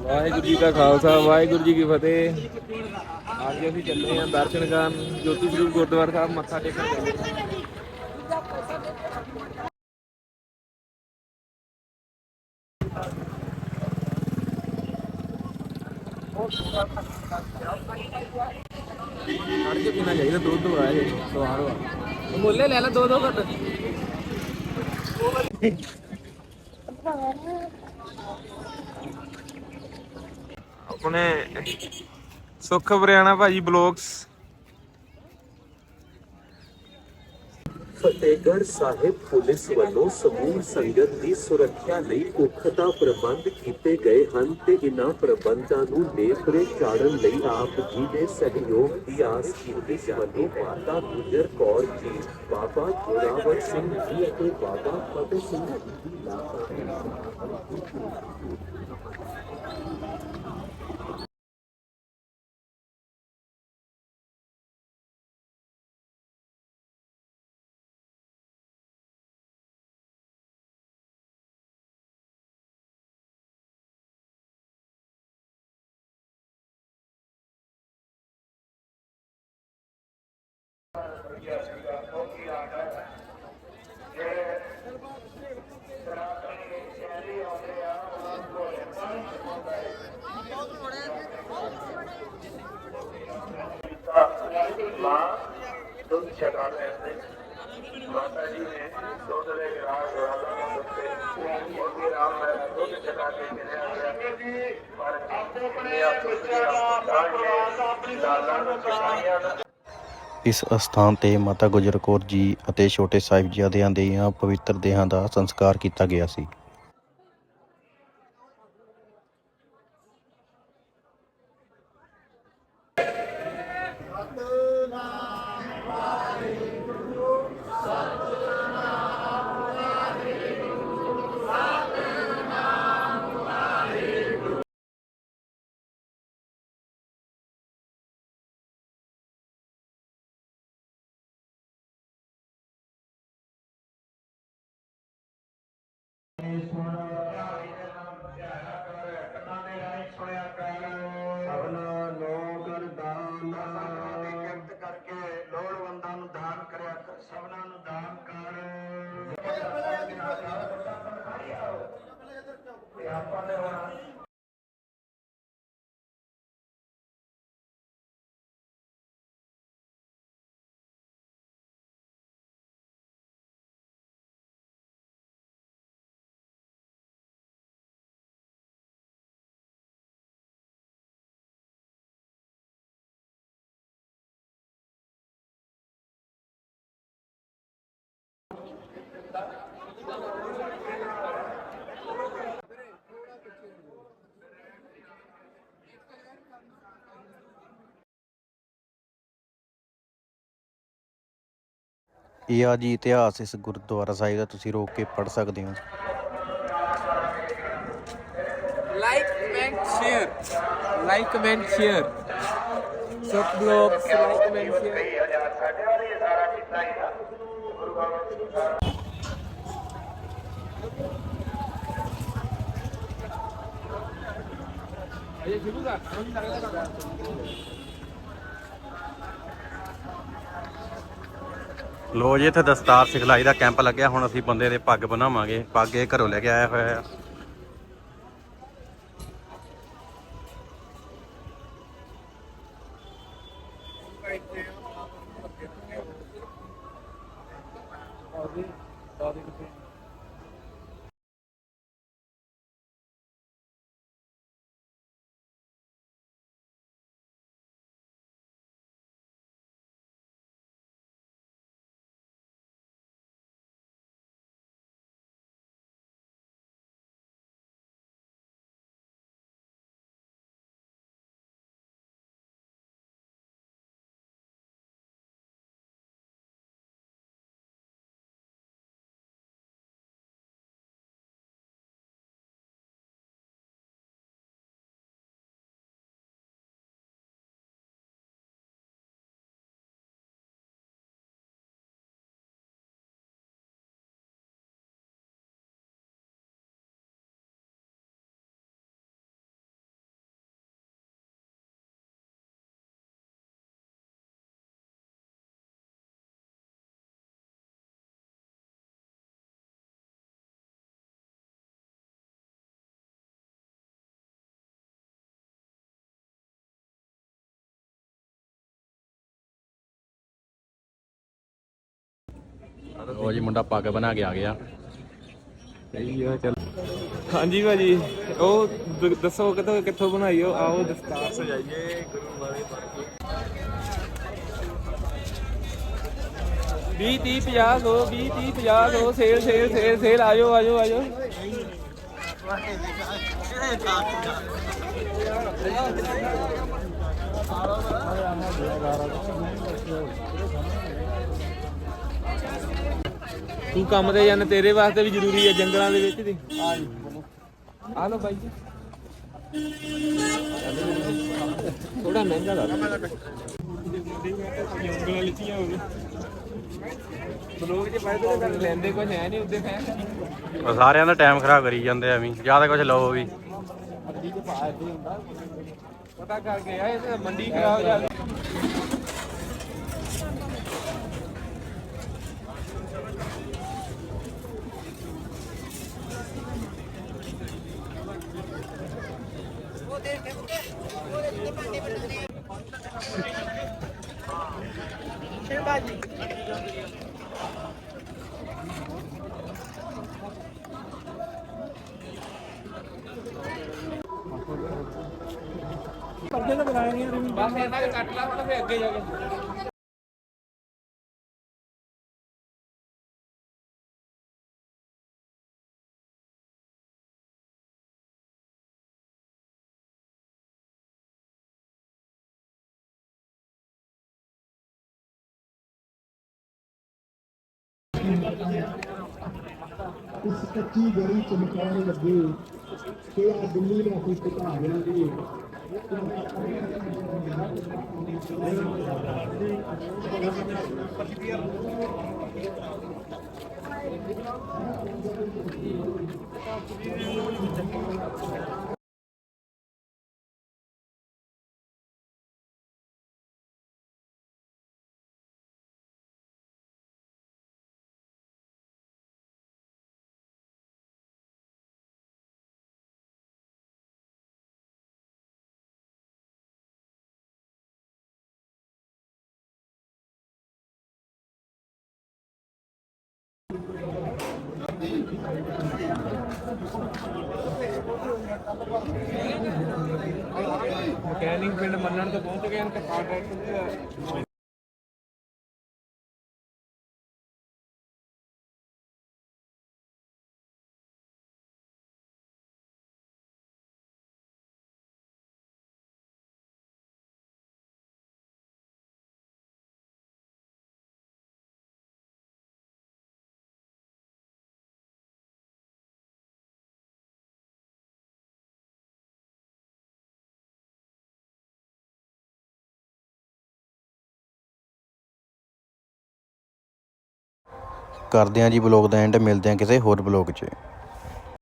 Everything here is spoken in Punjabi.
ਵਾਹਿਗੁਰੂ ਜੀ ਦਾ ਖਾਲਸਾ ਵਾਹਿਗੁਰੂ ਜੀ ਕੀ ਫਤਿਹ। ਅੱਜ ਅਸੀਂ ਚੱਲੇ ਹਾਂ ਦਰਸ਼ਨ ਕਰਨ ਜੋਤੀ ਸਰੂਪ ਗੁਰਦੁਆਰਾ ਸਾਹਿਬ ਮੱਥਾ ਟੇਕਣ ਚੱਲੇ। ਕੱਢ ਕੇ ਪੀਣਾ ਚਾਹੀਦਾ ਦੁੱਧ ਹੋਇਆ ਸਵਾਦ ਵਾ। ਮੁੱਲੇ ਲੈ ਲੈ ਦੋ ਦੋ ਘੱਟ। ਆਪਣੇ ਸੁੱਖ ਬਰਿਆਣਾ ਭਾਜੀ ਬਲੌਗਸ ਫਤਿਹਗੜ੍ਹ ਸਾਹਿਬ ਪੁਲਿਸ ਵੱਲੋਂ ਸਮੂਹ ਸੰਗਤ ਦੀ ਸੁਰੱਖਿਆ ਲਈ ਪੁਖਤਾ ਪ੍ਰਬੰਧ ਕੀਤੇ ਗਏ ਹਨ ਤੇ ਇਨ੍ਹਾਂ ਪ੍ਰਬੰਧਾਂ ਨੂੰ ਨੇਪਰੇ ਚਾੜਨ ਲਈ ਆਪ ਜੀ ਦੇ ਸਹਿਯੋਗ ਦੀ ਆਸ ਕੀਤੀ ਜਾਂਦੀ ਹੈ ਮਾਤਾ ਗੁਜਰ ਕੌਰ ਜੀ, ਬਾਬਾ ਜੋਰਾਵਰ ਸਿੰਘ ਜੀ ਅਤੇ ਬਾਬਾ ਫਤਿਹ ਸਿੰਘ ਜੀ ਦੀ ਲਾਪਰਵਾਹੀ ਮਾਂ ਦੁੱਧ ਛਕਾ ਲੈਂਦੇ ਮਾਤਾ ਜੀ ਨੇ ਦੁੱਧ ਦੇ ਗਲਾਸ ਵਾਲਾ ਨੂੰ ਦਿੱਤੇ ਉਹ ਵੀ ਰਾਮ ਹੈ ਦੁੱਧ ਛਕਾ ਕੇ ਕਿਹਾ ਗਿਆ ਜੀ ਪਰ ਆਪੋ ਆਪਣੇ ਬੱਚਿਆਂ ਦਾ ਆਪਣੀ ਲਾਲਾਂ ਨੂੰ ਛਕਾਈਆਂ ਨਾ ਇਸ ਅਸਥਾਨ ਤੇ ਮਾਤਾ ਗੁਜਰ ਕੌਰ ਜੀ ਅਤੇ ਛੋਟੇ ਸਾਹਿਬਜ਼ਾਦਿਆਂ ਦੀਆਂ ਪਵਿੱਤਰ ਦੇਹਾਂ ਦਾ ਸੰਸਕਾਰ ਕੀਤਾ ਗਿਆ ਸੀ। Is one of ਇਹ ਆ ਜੀ ਇਤਿਹਾਸ ਇਸ ਗੁਰਦੁਆਰਾ ਸਾਹਿਬ ਦਾ ਤੁਸੀਂ ਰੋਕ ਕੇ ਪੜ੍ਹ ਸਕਦੇ ਹੋ like comment share like comment share Sukh blogs like comment share ਕਈ ਹਜ਼ਾਰ ਸਾਡੇ ਵਾਲੇ ਇਹ ਸਾਰਾ ਕੀਤਾ ਹੀ ਨਾ ਗੁਰੂ ਗੋਬਿੰਦ ਸਿੰਘ ਸਾਹਿਬ ਅਜੇ ਸ਼ੁਰੂ ਕਰ ਹੁਣ ਲੱਗਦਾ ਕਰ ਲੋ ਜੀ, ਇੱਥੇ ਦਸਤਾਰ ਸਿਖਲਾਈ ਦਾ ਕੈਂਪ ਲੱਗਿਆ। ਹੁਣ ਅਸੀਂ ਬੰਦੇ ਦੇ ਪੱਗ ਬਣਾਵਾਂਗੇ ਪੱਗ ਇਹ ਘਰੋਂ ਲੈ ਕੇ ਆਇਆ ਹੋਇਆ ਆ। ਆਦੇ ਆਦੇ ਉਹ ਜੀ ਮੁੰਡਾ ਪੱਗ ਬਣਾ ਕੇ ਆ ਗਿਆ। ਸਹੀ ਆ ਚੱਲ। ਹਾਂਜੀ ਭਾਜੀ ਉਹ ਦ- ਦੱਸੋ ਕਿੱਥੋਂ ਕਿੱਥੋਂ ਬਣਾਈ ਉਹ? ਆਓ ਦਸਤਾਰ ਸਜਾਈਏ ਗੁਰੂ ਵਾਲੇ ਬਣ ਕੇ। 20 30 50 ਦੋ 20 30 50 ਦੋ ਸੇਲ ਸੇਲ ਸੇਲ ਸੇਲ ਆਜੋ ਆਜੋ ਆਜੋ। ਤੂੰ ਕੰਮ ਤੇ ਜਾਣਾ ਤੇਰੇ ਵਾਸਤੇ ਵੀ ਜ਼ਰੂਰੀ ਹੈ ਜੰਗਲਾਂ ਦੇ ਵਿੱਚ ਦੀ ਆ ਲੋ ਬਾਈ ਜੀ। ਥੋੜਾ ਮਹਿੰਗਾ ਲਾ ਜੰਗਲਾਂ ਲਿੱਤੀਆਂ ਹੋਵੇ ਬਲੋਗ ਜੇ ਪੜਦੇ ਤਾਂ ਲੈਂਦੇ ਕੁਝ ਹੈ ਨਹੀਂ ਉੱਦੇ ਫੈਨ ਸਾਰਿਆਂ ਦਾ ਟਾਈਮ ਖਰਾਬ ਕਰੀ ਜਾਂਦੇ ਐਵੇਂ। ਜ਼ਿਆਦਾ ਕੁਝ ਲਓ ਵੀ। ਪਤਾ ਕਰਕੇ ਆ ਇਹ ਮੰਡੀ ਖਰਾਬ ਜਾ ਬਸ ਇਹਨਾਂ ਦੇ ਕੱਟ ਲਾ ਹੁਣ ਫੇ ਅੱਗੇ ਜਾ ਕੇ। ਇਸ ਕੱਚੀ ਗਲੀ ਚਮਕਾਉਣ ਲੱਗੇ ਕਿ ਆ ਦਿੱਲੀ ਨੂੰ ਕੋਈ ਪਤਾ ਨਹੀਂ ਮਕੈਨਿਕ ਪਿੰਡ ਮੰਨਣ ਤੋਂ ਪਹੁੰਚ ਗਏ ਹਨ ਤੇ ਫਾਰ ਕਰਦੇ ਹਾਂ ਜੀ ਬਲੌਗ ਦਾ ਐਂਡ ਮਿਲਦੇ ਹਾਂ ਕਿਸੇ ਹੋਰ ਬਲੌਗ 'ਚ।